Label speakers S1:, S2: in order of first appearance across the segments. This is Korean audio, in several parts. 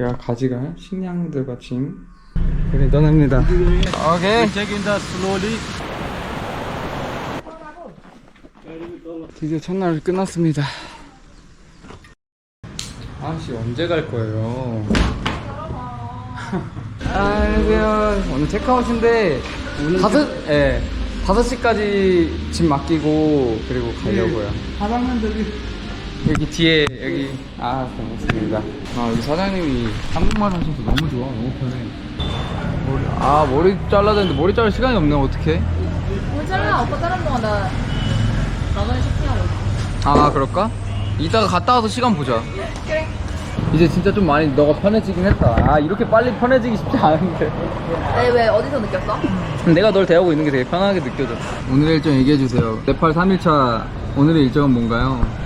S1: 제가 가져갈 식량들과 짐 그래 떠납니다. 오케이. 드디어 첫날 끝났습니다. 아씨 언제 갈 거예요? 안녕하세요 오늘 체크아웃인데 다섯 예 다섯 시까지 짐 맡기고 그리고 가려고요.
S2: 사장님 저기
S1: 여기 뒤에 여기 아 반갑습니다 아 여기 사장님이 한국말 하셔서 너무 좋아 너무 편해 머리 아 머리 잘라야 되는데 머리 자를 시간이 없네 어떡해
S3: 오늘 잘라 오빠 자른 동안 나 나가는 쇼핑하고 있어.
S1: 아 그럴까? 이따가 갔다 와서 시간 보자
S3: 그래.
S1: 이제 진짜 좀 많이 너가 편해지긴 했다 아 이렇게 빨리 편해지기 쉽지 않은데
S3: 네, 왜 어디서 느꼈어?
S1: 내가 널 대하고 있는 게 되게 편하게 느껴져 오늘의 일정 얘기해 주세요 네팔 3일차 오늘의 일정은 뭔가요?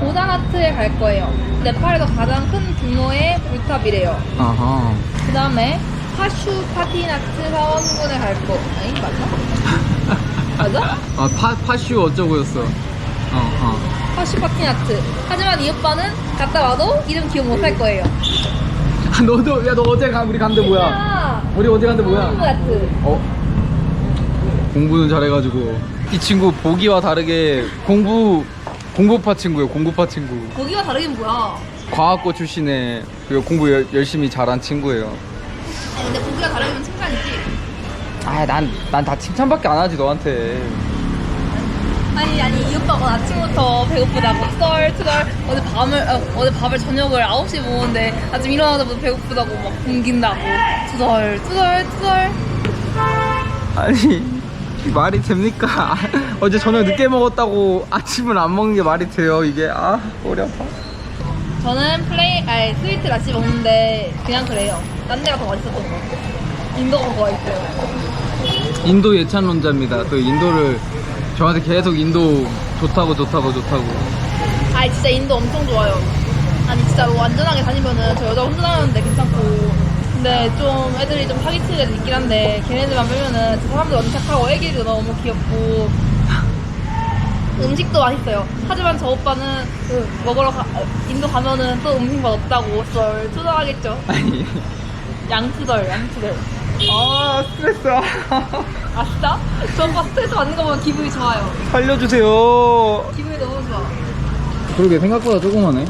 S3: 보다나트에 갈 거예요. 네팔에서 가장 큰 규모의 불탑이래요.
S1: 아하
S3: 그 다음에 파슈 파티나트 사원군에 갈 거. 아니 맞나? 맞아?
S1: 아 파, 파슈 어쩌고였어 어, 어.
S3: 파슈 파티나트. 하지만 이 오빠는 갔다 와도 이름 기억 못 할 거예요.
S1: 아, 너도 야 너 어제 가 우리 간데 뭐야
S3: 아,
S1: 우리 어제 간데 뭐야
S3: 파슈나트.
S1: 어? 공부는 잘해가지고 이 친구 보기와 다르게 공부 공부파 친구예요 공부파 친구.
S3: 거기와 다르긴 뭐야?
S1: 과학고 출신의 그리고 공부 열, 열심히 잘한 친구예요.
S3: 아니, 근데 거기가 다르면 칭찬이지.
S1: 아난 난 다 칭찬밖에 안 하지 너한테.
S3: 아니 아니 이 오빠가 아침부터 배고프다고 투덜투덜. 어제 밤을 어, 어제 밥을 저녁을 9시에 먹었는데 아침 일어나자마자 배고프다고 막 굶긴다고. 투덜 투덜 투덜.
S1: 아니 말이 됩니까? 어제 저녁 늦게 먹었다고 아침을 안 먹는 게 말이 돼요 이게? 아 머리 아파.
S3: 저는 플레이 아니 스위트 라시 먹는데 그냥 그래요. 딴 데가 더 맛있었던 것 같아요. 인도가 더 맛있어요.
S1: 인도 예찬론자입니다. 또 인도를 저한테 계속 인도 좋다고 좋다고 좋다고.
S3: 아니 진짜 인도 엄청 좋아요. 아니 진짜로 안전하게 다니면은 저 여자 혼자 다녔는데 괜찮고 근데 좀 애들이 좀 사기치는 애들 있긴 한데 걔네들만 빼면은 저 사람들 완전 착하고 애기도 너무 귀엽고 음식도 맛있어요. 하지만 저 오빠는 그 먹으러 가, 인도 가면은 또 음식 맛 없다고 썰 투덜하겠죠?
S1: 아니.
S3: 양투덜 양투덜.
S1: 아 스트레스.
S3: 아싸? 저 오빠 스트레스 받는 거 보면 기분이 좋아요.
S1: 살려주세요.
S3: 기분이 너무 좋아.
S1: 그러게 생각보다 조그마네.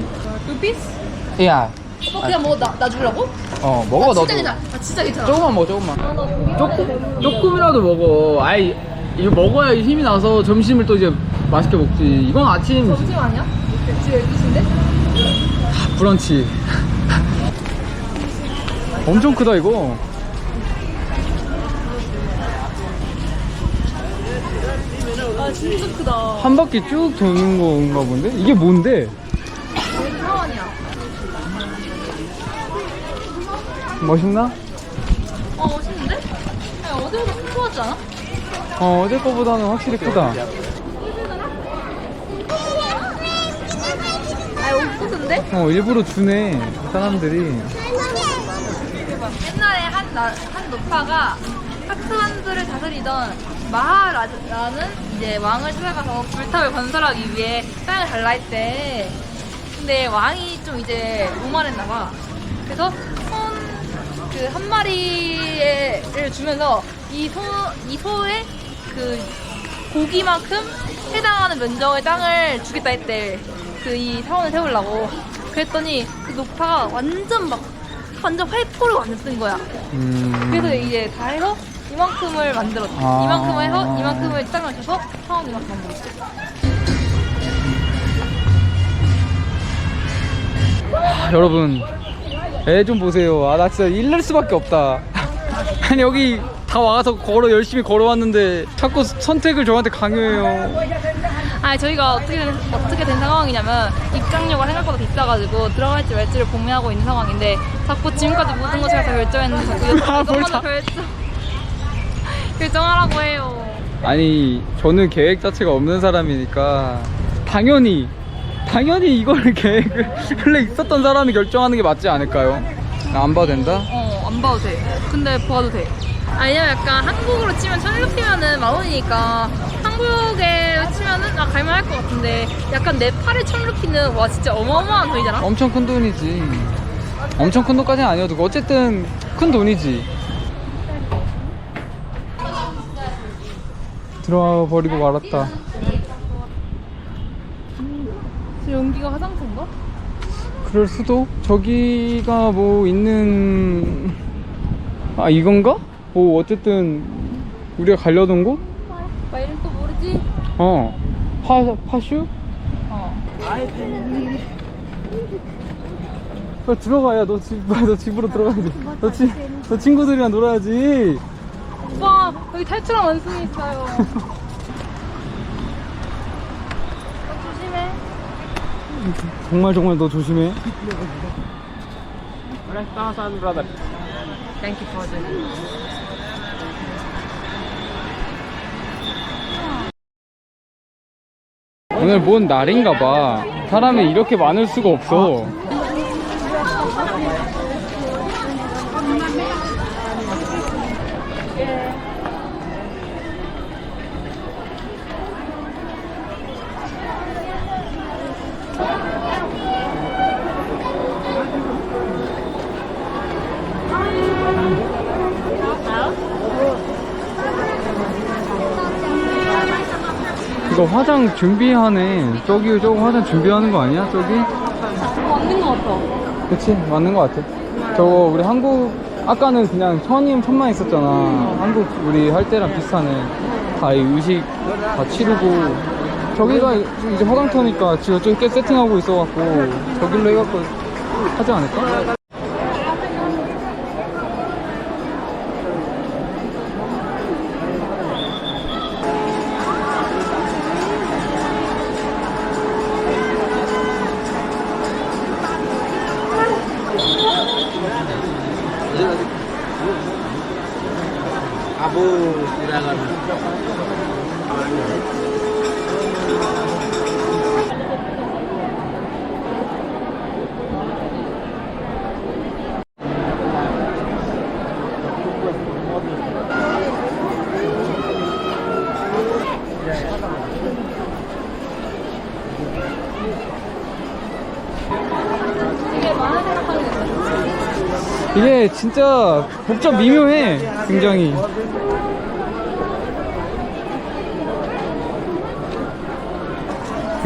S3: 루피스?
S1: 야
S3: 오빠 그냥 먹어. 나, 나 주려고?
S1: 어 먹어
S3: 아,
S1: 너도.
S3: 진짜 괜찮아. 아 진짜 괜찮아.
S1: 조금만 먹어 조금만.
S3: 아,
S1: 조금 조금이라도 먹어. 아이 이거 먹어야 힘이 나서 점심을 또 이제 맛있게 먹지. 이건 아침.
S3: 점심 아니야? 지금 12시인데?
S1: 브런치. 엄청 크다 이거.
S3: 아 진짜 크다.
S1: 한 바퀴 쭉 도는 건가 본데? 이게 뭔데 멋있나
S3: 어 멋있는데? 야 어제보다 같지 않아?
S1: 어 어제 거보다는 확실히 크다
S3: 아 크던데?
S1: 어 일부러 주네 사람들이
S3: 옛날에 한, 나, 한 노파가 하트만들을 다스리던 마하라는 이제 왕을 찾아가서 불탑을 건설하기 위해 땅을 달라 했대. 근데 왕이 좀 이제 오만했나봐. 그래서 손 그 한 마리를 주면서 이 소, 이 소의 그 고기만큼 해당하는 면적의 땅을 주겠다 했대. 그 이 사원을 세우려고. 그랬더니 그 노파가 완전 막 완전 활포를 완전 뜬 거야.
S1: 음
S3: 그래서 이제 다 해서 이만큼을 만들었대.
S1: 아.
S3: 이만큼을 해서 이만큼을 땅을 쳐서 사원 이만큼 만들었대.
S1: 아, 여러분 애 좀 보세요. 아 나 진짜 일낼 수밖에 없다. 아니 여기 다 와서 걸어 열심히 걸어왔는데 자꾸 선택을 저한테 강요해요.
S3: 아니 저희가 어떻게 된, 어떻게 된 상황이냐면 입장료가 생각보다 비싸가지고 들어갈지 말지를 고민하고 있는 상황인데 자꾸 지금까지 모든 걸 제가 다 결정했는데 자꾸
S1: 아, 뭘
S3: 이것만
S1: 자-
S3: 결정 결정하라고 해요.
S1: 아니 저는 계획 자체가 없는 사람이니까 당연히 당연히 이거를 계획을 원래 있었던 사람이 결정하는 게 맞지 않을까요? 나안 봐도 된다?
S3: 어, 안 봐도 돼. 근데 봐도 돼. 아니면 약간 한국으로 치면 1600이면은 만 원이니까 한국에 치면은 아 갈만할 것 같은데 약간 네팔의 천루키는 와 진짜 어마어마한 돈이잖아.
S1: 엄청 큰 돈이지. 엄청 큰 돈까지는 아니어도 어쨌든 큰 돈이지. 들어와 버리고 말았다.
S3: 저 연기가 화장터인가?
S1: 그럴 수도? 저기가 뭐 있는 아 이건가? 뭐 어쨌든 우리가 가려던 곳?
S3: 나 이름 또 모르지?
S1: 어 파, 파슈?
S3: 어.
S1: 빨리 들어가 야 너, 집, 너 집으로 들어가야지 너, 치, 너 친구들이랑 놀아야지
S3: 오빠 여기 탈출한 원숭이 있어요. 어, 조심해.
S1: 정말 정말 너 조심해.
S3: Thank you for the.
S1: 오늘 뭔 날인가 봐. 사람이 이렇게 많을 수가 없어 이거 화장 준비하네. 저기 저거 화장 준비하는 거 아니야? 저기?
S3: 맞는 것 같아.
S1: 그치? 맞는 거 같아. 저거 우리 한국 아까는 그냥 천이면 천만 있었잖아. 한국 우리 할 때랑 비슷하네. 다 이 의식 다 치르고. 저기가 이제 화장터니까 지금 저기 꽤 세팅하고 있어갖고 저길로 해갖고 하지 않을까?
S3: 게 있어.
S1: 이게 진짜 복잡 미묘해 굉장히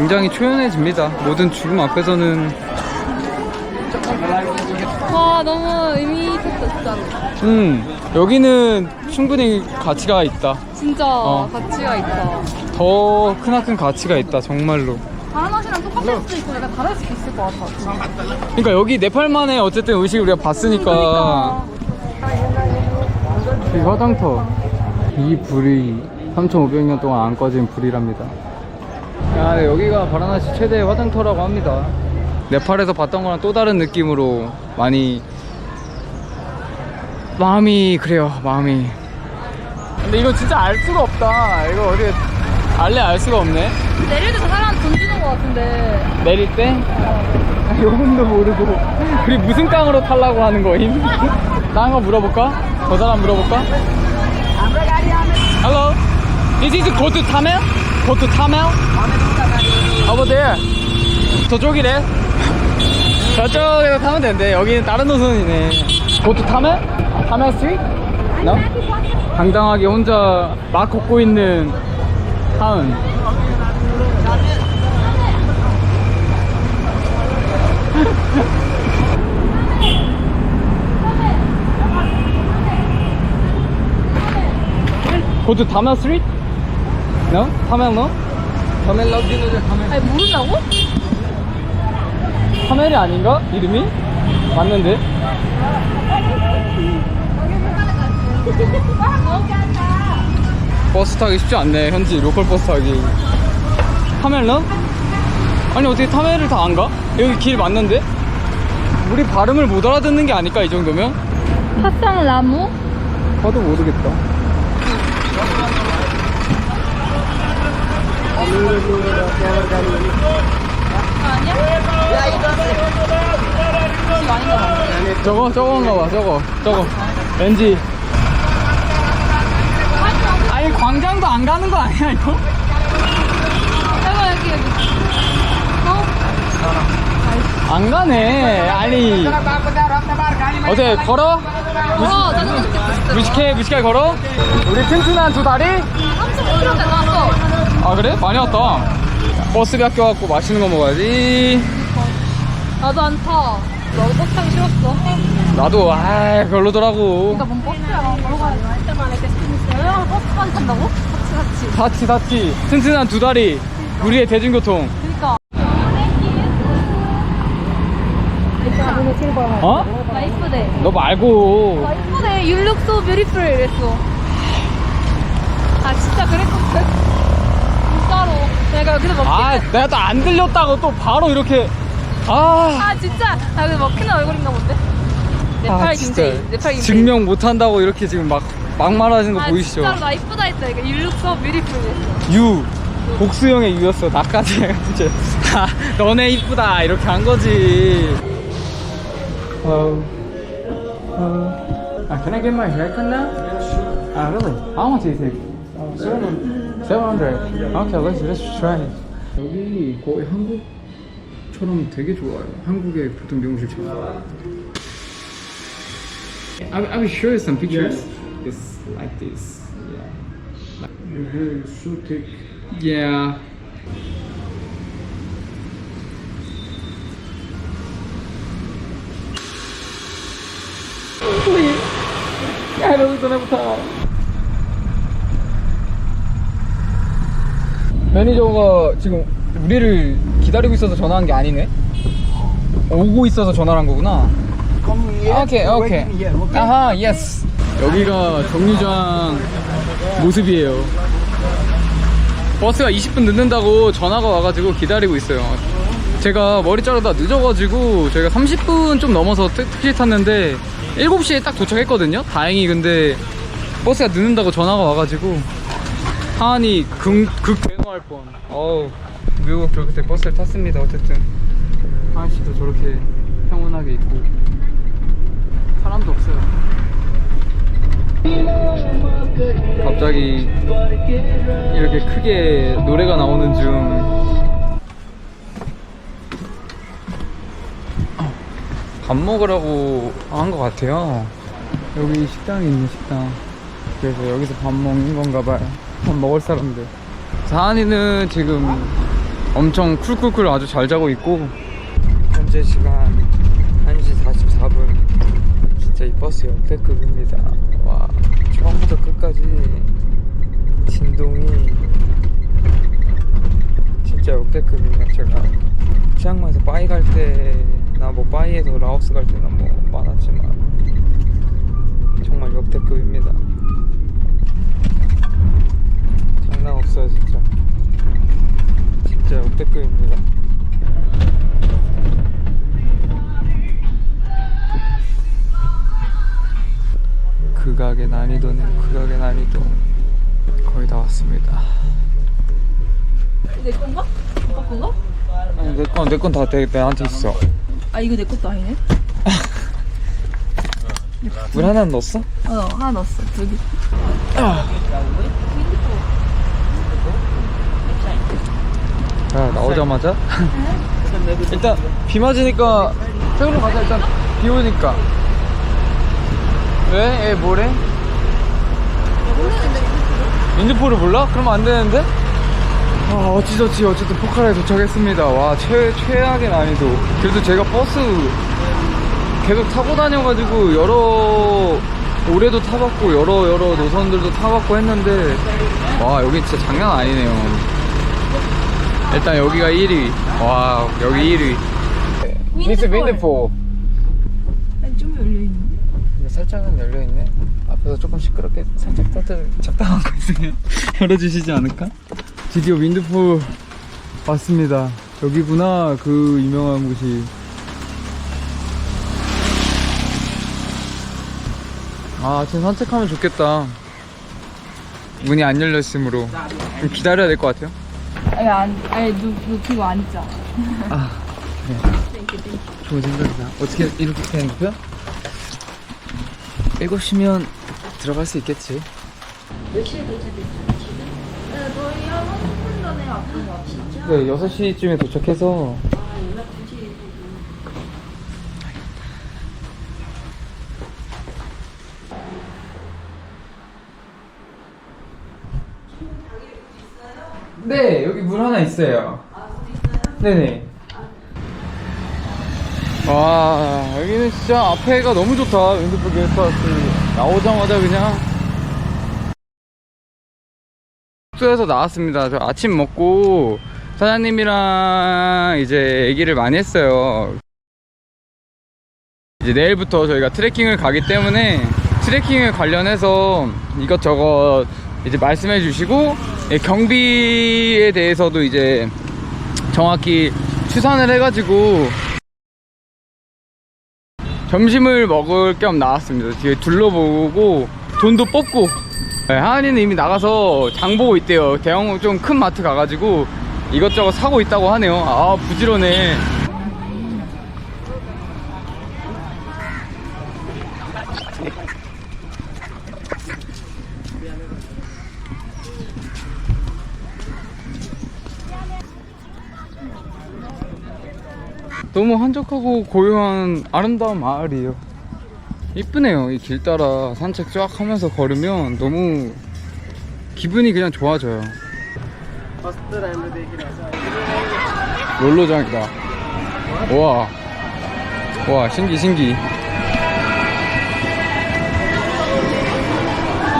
S1: 굉장히 초연해집니다 모든 죽음 앞에서는
S3: 와 너무 의미 있었다 진짜로.
S1: 음 여기는 충분히 가치가 있다
S3: 진짜
S1: 어.
S3: 가치가 있다.
S1: 더 크나큰 가치가 있다 정말로
S3: 다른 옷이랑 똑같을 수도 있고 약간 다를 수도 있을 것 같아.
S1: 그러니까 여기 네팔만의 어쨌든 의식을 우리가 봤으니까 이 화장터 이 불이 3,500년 동안 안 꺼진 불이랍니다 야 네, 여기가 바라나시 최대의 화장터라고 합니다 네팔에서 봤던 거랑 또 다른 느낌으로 많이 마음이 그래요 마음이 근데 이거 진짜 알 수가 없다 이거 어디 알래 알 수가 없네
S3: 내릴 때 저 사람 돈 주는 것 같은데.
S1: 내릴 때? 아, 요금도 모르고 우리 무슨 깡으로 타려고 하는 거임? 번 물어볼까? 저 사람 물어볼까? Hello, this is go to Tamil? Go to Tamil? There. 저쪽이래. 저쪽에서 타면 된대. 여기는 다른 노선이네. To Tamil? Tamil Street? No? 당당하게 혼자 막 걷고 있는 타운. Go to Tamil Street? No? No? Tamil.
S3: 아니 모른다고?
S1: 타멜이 아닌가? 이름이? 맞는데? 버스 타기 쉽지 않네 현지 로컬 버스 타기 타멜런? 아니 어떻게 타멜을 다 안 가? 여기 길 맞는데? 우리 발음을 못 알아듣는 게 아닐까 이 정도면?
S3: 파상 라무?
S1: 봐도 모르겠다
S3: 아니야? 지금 아닌가 봐.
S1: 저거 저건가 봐 저거 저거 왠지 아니 광장도 안 가는 거 아니야 이거? 안 가네. 아니. 어때, 걸어? 무식해, 무식하게 걸어? 우리 튼튼한 두 다리?
S3: 35km까지 나왔어.
S1: 아, 그래? 많이 왔다. 버스비 학교 왔고 맛있는 거 먹어야지.
S3: 나도 안 타. 나도 버스 타기 싫었어.
S1: 나도, 아 별로더라고.
S3: 그러니까 뭔 버스야. 바로 가야 돼. 왜 버스까지 탄다고? 같이 같이.
S1: 다치, 다치. 튼튼한 두 다리. 우리의 대중교통.
S3: 그러니까.
S1: 어?
S3: 나 이쁘대.
S1: 너 말고.
S3: 나 이쁘대. You look so beautiful 이랬어. 아 진짜 그랬거든. 내가 여기서 먹히는.
S1: 아, 내가 또 안 들렸다고 또 바로 이렇게. 아.
S3: 아 진짜 나 여기서 먹히는 얼굴인가 본데. 네팔
S1: 아, 진짜.
S3: 김치. 네팔 김치.
S1: 증명 못한다고 이렇게 지금 막 막말하시는 거
S3: 아
S1: 보이시죠?
S3: 진짜로 나 이쁘다 했다. 이거 You look so beautiful.
S1: 유 복수형의 유였어 나까지 이제 다 너네 이쁘다 이렇게 한 거지 Hello Hello uh, Can I get my haircut now? Ah really? How much do you think? 700 700 Okay let's, let's try 여기 거의 한국처럼 되게 좋아요 한국의 보통 미용실처럼 I, I will show you some pictures It's like this yeah
S2: Your hair is so thick.
S1: Yeah. Please. I don't have time. 매니저가 지금 우리를 기다리고 있어서 전화한 게 아니네. 오고 있어서 전화를 한 거구나. 오케이, 오케이. 아하, 예스. 여기가 정류장 모습이에요. 버스가 20분 늦는다고 전화가 와가지고 기다리고 있어요. 제가 머리 자르다 늦어가지고 저희가 30분 좀 넘어서 택시 탔는데 7시에 딱 도착했거든요. 다행히 근데 버스가 늦는다고 전화가 와가지고 하안이 극, 극 대노할 뻔. 어우, 미국 그렇게 버스를 탔습니다. 어쨌든 하안 씨도 저렇게 평온하게 있고 사람도 없어요. 갑자기 이렇게 크게 노래가 나오는 중 밥 먹으라고 한 것 같아요. 여기 식당이 있는 식당. 그래서 여기서 밥 먹는 건가 봐요. 밥 먹을 사람들. 사한이는 지금 엄청 쿨쿨쿨 아주 잘 자고 있고 현재 시간 1시 44분 진짜 이 버스 역대급입니다. 와, 처음부터 끝까지 진동이 진짜 역대급이네요. 제가 치앙마이에서 빠이 갈 때나 뭐 빠이에서 라오스 갈 때나 뭐 많았지만 정말 역대급입니다. 거의 다 왔습니다.
S3: 내 건가? 오빠 건가?
S1: 아니 내건 내건다 내한테 있어.
S3: 아 이거 내 것도 아니네.
S1: 물 하나 넣었어?
S3: 어 하나 넣었어. 여기.
S1: 야 나오자마자 일단 비 맞으니까 태우러 가자 일단 비 오니까 왜? 얘 뭐래? 인드포를 몰라? 그러면 안 되는데? 아 어찌저찌 어쨌든 포카라에 도착했습니다 와 최, 최악의 난이도 그래도 제가 버스 계속 타고 다녀가지고 여러 올해도 타봤고 여러 여러 노선들도 타봤고 했는데 와 여기 진짜 장난 아니네요 일단 여기가 1위. 와, 여기 1위. This is wonderful.
S3: 아니 좀 열려 있네.
S1: 이거 살짝은 열려있네. 앞에서 조금 시끄럽게 살짝 떠들, 거 있으면 열어주시지 않을까? 드디어 윈드풀 왔습니다. 여기구나, 그 유명한 곳이. 아, 지금 산책하면 좋겠다. 문이 안 열렸으므로. 좀 기다려야 될 것 같아요.
S3: 아니 안 아니 누 누키고 안 있자.
S1: 아, 네. 좋은 생각이다. 어떻게 이렇게 되는 거야? 7시면 들어갈 수 있겠지.
S3: 네, 저희 한 30분 전에 왔던 것 같아.
S1: 네, 6시쯤에 도착해서 네, 여기 물 하나 있어요. 네네. 와, 여기는 진짜 앞에가 너무 좋다. 윈드풀 게스트하우스. 나오자마자 그냥 숙소에서 나왔습니다. 저 아침 먹고 사장님이랑 이제 얘기를 많이 했어요. 이제 내일부터 저희가 트레킹을 가기 때문에 트레킹에 관련해서 이것저것 이제 말씀해 주시고 예, 경비에 대해서도 이제 정확히 추산을 해가지고 점심을 먹을 겸 나왔습니다. 뒤에 둘러보고 돈도 뽑고 네, 하은이는 이미 나가서 장 보고 있대요. 대형 좀 큰 마트 가가지고 이것저것 사고 있다고 하네요. 아 부지런해. 너무 한적하고 고요한 아름다운 마을이에요. 이쁘네요. 이 길 따라 산책 쫙 하면서 걸으면 너무 기분이 그냥 좋아져요. 롤러장이다. 와, 와 신기 신기.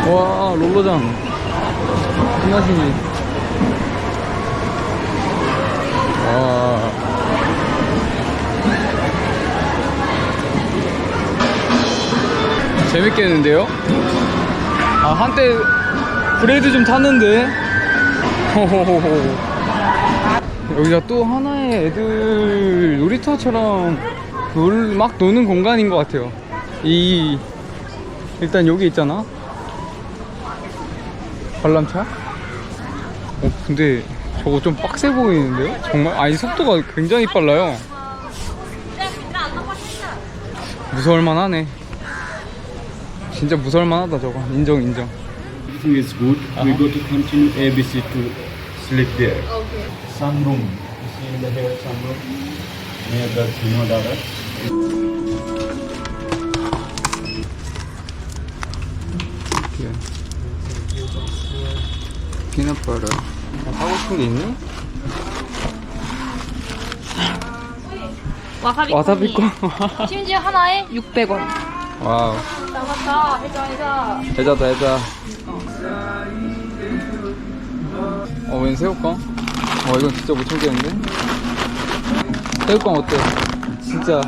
S1: 와 롤러장. 정말 신기. 재밌겠는데요? 아 한때 브레이드 좀 탔는데. 호호호호. 여기가 또 하나의 애들 놀이터처럼 놀, 막 노는 공간인 것 같아요. 이 일단 여기 있잖아. 관람차? 어 근데 저거 좀 빡세 보이는데요? 정말 아니 속도가 굉장히 빨라요. 무서울만 하네 진짜 무서울만하다 저거 인정 인정
S2: Everything is good. We go to continue ABC to sleep there.
S3: 오케이.
S2: Sunroom. You see in the here sunroom near the Vinodara.
S1: 이렇게 피넛버터 아, 사고 싶은 게 있니?
S3: 와사비
S1: 와사비
S3: 콩이.
S1: 콩
S3: 심지어 하나에 600원.
S1: 와우
S3: 나갔다. 해자 해자.
S1: 해자다 해자 어 웬 새우깡? 어 이건 진짜 못 참겠는데? 새우깡 어때? 진짜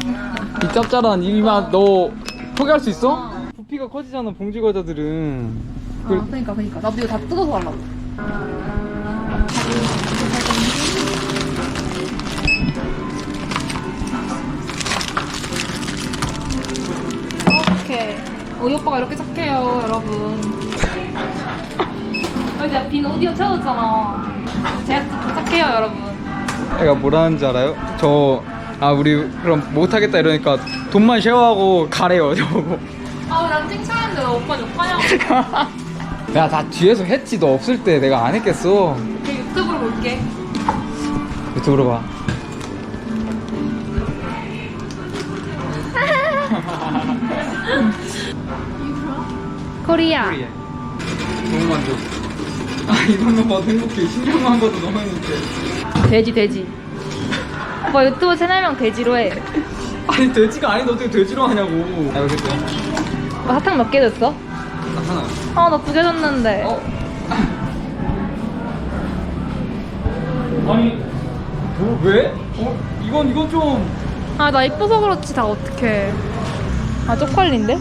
S1: 이 짭짤한 이맛 너 포기할 수 있어? 부피가 커지잖아 봉지 과자들은
S3: 아, 그러니까 그러니까 나도 이거 다 뜯어서 하려고. 오케이. 어, 이 오빠가 이렇게 착해요, 여러분. 어, 이제 빈 오디오 채워줬잖아. 제가 착해요, 여러분.
S1: 애가 뭐라는지 알아요? 저, 아, 우리 그럼 못하겠다 이러니까 돈만 쉐어하고 가래요, 저보고.
S3: 아, 난 칭찬했는데 왜 오빠 욕하냐고.
S1: 야, 다 뒤에서 했지. 너 없을 때 내가 안 했겠어.
S3: 그 유튜브로 볼게.
S1: 유튜브로 봐.
S3: 코리아.
S1: 너무 만족. 아, 이것만 봐도 행복해. 신경만 봐도 너무 행복해.
S3: 돼지, 돼지. 오빠 유튜브 채널명 돼지로 해.
S1: 아니, 돼지가 아닌데 어떻게 돼지로 하냐고. 아, 여기 있어.
S3: 오빠 사탕 몇 개 줬어?
S1: 아, 하나.
S3: 아, 나 두 개 줬는데.
S1: 어? 아니, 뭐, 왜? 어? 이건, 이건 좀.
S3: 아, 나 이뻐서 그렇지, 다 어떡해. 아, 쪽팔린데?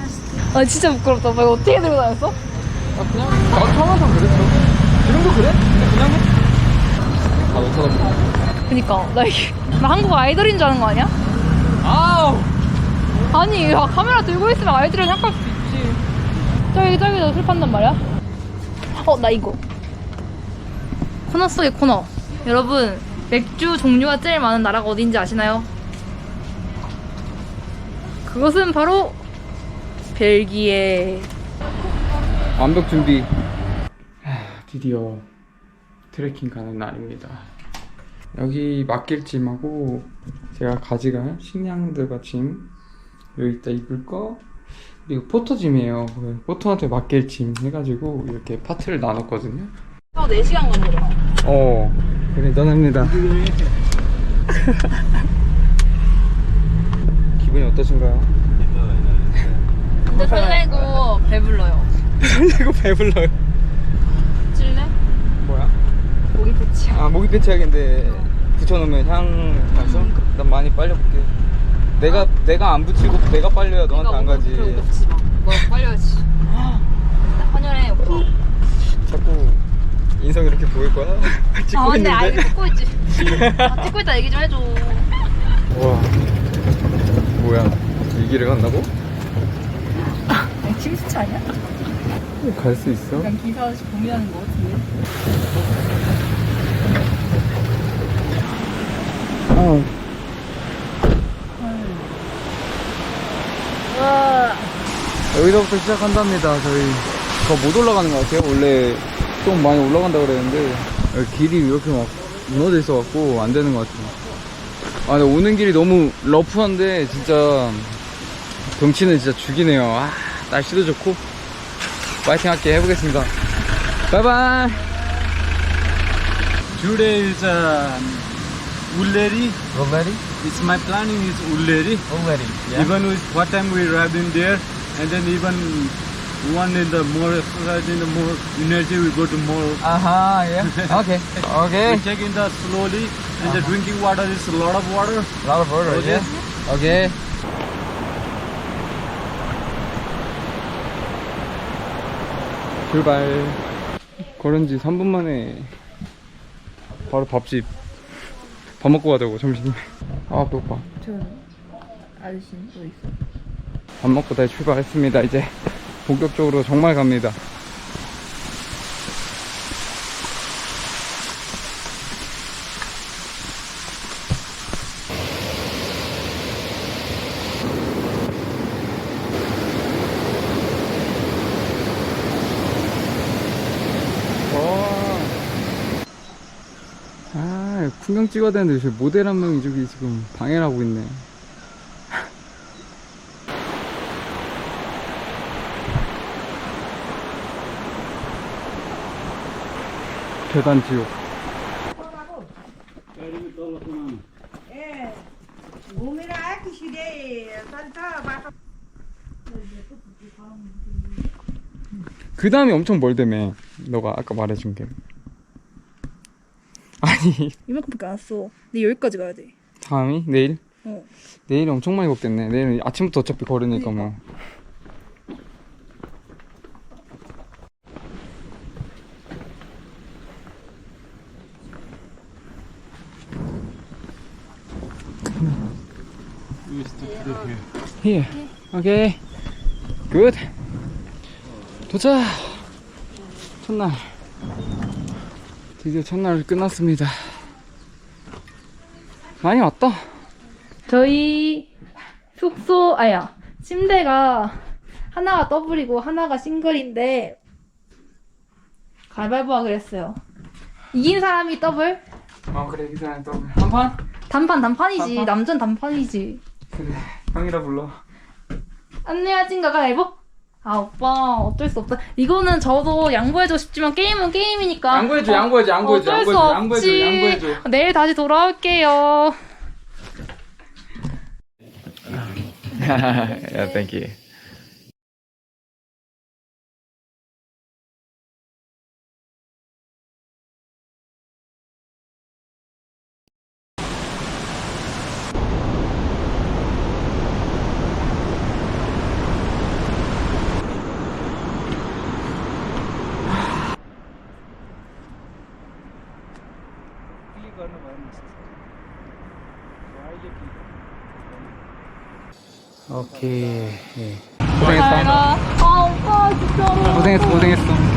S3: 아, 진짜 부끄럽다. 오빠 이거 어떻게 들고 다녔어?
S1: 아, 그냥. 나도 처음 항상 그랬어. 지금도 그래? 근데 그냥 해. 아, 못 찾아보고.
S3: 그니까. 나 이게, 나 한국 아이돌인 줄 아는 거 아니야?
S1: 아우!
S3: 아니, 야, 카메라 들고 있으면 아이돌을 생각할 수 있지. 저기, 저기도 술 판단 말이야? 어, 나 이거. 코너 속의 코너. 여러분, 맥주 종류가 제일 많은 나라가 어딘지 아시나요? 그것은 바로 벨기에.
S1: 완벽 준비. 하, 드디어 트레킹 가는 날입니다. 여기 맡길짐하고 제가 가져갈 식량들과 짐 여기 있다 입을 거 그리고 포토짐이에요. 그 포토한테 맡길 짐 해가지고 이렇게 파트를 나눴거든요.
S3: 어, 4시간 걸려.
S1: 어 그래 떠납니다. 기분이 어떠신가요?
S3: 근데 설레고 배불러요.
S1: 이거 배불러요.
S3: 찔래?
S1: 뭐야?
S3: 고기 패치야.
S1: 아 모기 패치약인데 붙여놓으면 향 나서? 난 많이 빨려볼게. 내가 내가 안 붙이고 내가 빨려야 너한테 안 가지.
S3: 그러니까 그러고 없지 마. 뭐 빨려야지. 나 헌혈해, 오빠.
S1: 자꾸 인성 이렇게 보일 거야? 찍고
S3: 아, 근데 아,
S1: 있는데.
S3: 이거 찍고 있지. 아, 찍고 있다 얘기 좀 해줘.
S1: 와 뭐야 이 길을 간다고?
S3: 침수차 아니야?
S1: 갈 수 있어?
S3: 그냥 기사 아저씨 고민하는 거 같은데.
S1: 어.
S3: 와.
S1: 여기서부터 시작한답니다. 저희 더못 올라가는 것 같아요. 원래 좀 많이 올라간다 그랬는데 길이 이렇게 막 무너져 있어갖고 안 되는 것 같아요. 아, 근데 오는 길이 너무 러프한데 진짜 경치는 진짜 죽이네요. 아, 날씨도 좋고 파이팅 할게 해보겠습니다. 바이바이.
S2: Today is um, Ulleri.
S1: Already?
S2: It's my planning is Ulleri.
S1: Already.
S2: Even with what time we arrived in there, and then even one in the more exercise in the more energy, we go to more.
S1: 아하, 예. 오케이. 오케이.
S2: We check in the slowly, and the drinking water is a lot of water.
S1: lot of water,
S2: Okay.
S1: yeah? Okay. 출발. 걸은 지 3분 만에 바로 밥집. 밥 먹고 가자고, 점심. 아, 배고파.
S3: 저 아저씨는 또 있어.
S1: 밥 먹고 다시 출발했습니다. 이제 본격적으로 정말 갑니다. 아, 풍경 찍어야 되는데 저 모델 한 명이 저기 지금 방해를 하고 있네. 계단 지옥. 그 다음에 엄청 멀대매 너가 아까 말해준 게. 아니,
S3: 이만큼밖에 안 왔어. 근데 여기까지 가야 돼.
S1: 다음이? 내일?
S3: 어.
S1: 내일 엄청 많이 걷겠네. 내일은 아침부터 어차피 걸으니까 뭐.
S2: Here.
S1: Here. 오케이. 굿. 도착. 첫날. 드디어 첫날 끝났습니다. 많이 왔다.
S3: 저희 숙소 아야 침대가 하나가 더블이고 하나가 싱글인데 가위바위보 하기로 했어요. 이긴 사람이 더블?
S1: 어 그래 이 사람 또 한판?
S3: 단판 단판이지.
S1: 단판?
S3: 남전 단판이지.
S1: 그래 형이라 불러.
S3: 안내하진가 가위바위보? 아 오빠 어쩔 수 없다. 이거는 저도 양보해주고 싶지만 게임은 게임이니까.
S1: 양보해줘,
S3: 어,
S1: 양보해줘, 양보해줘,
S3: 어쩔 수
S1: 양보해줘,
S3: 없지.
S1: 양보해줘, 양보해줘.
S3: 내일 다시 돌아올게요.
S1: yeah, thank you. 오케이. 예. 고생했어.
S3: 아 오빠 진짜로.
S1: 고생했어, 고생했어.